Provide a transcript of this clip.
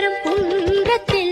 வரும் குன்றத்தில்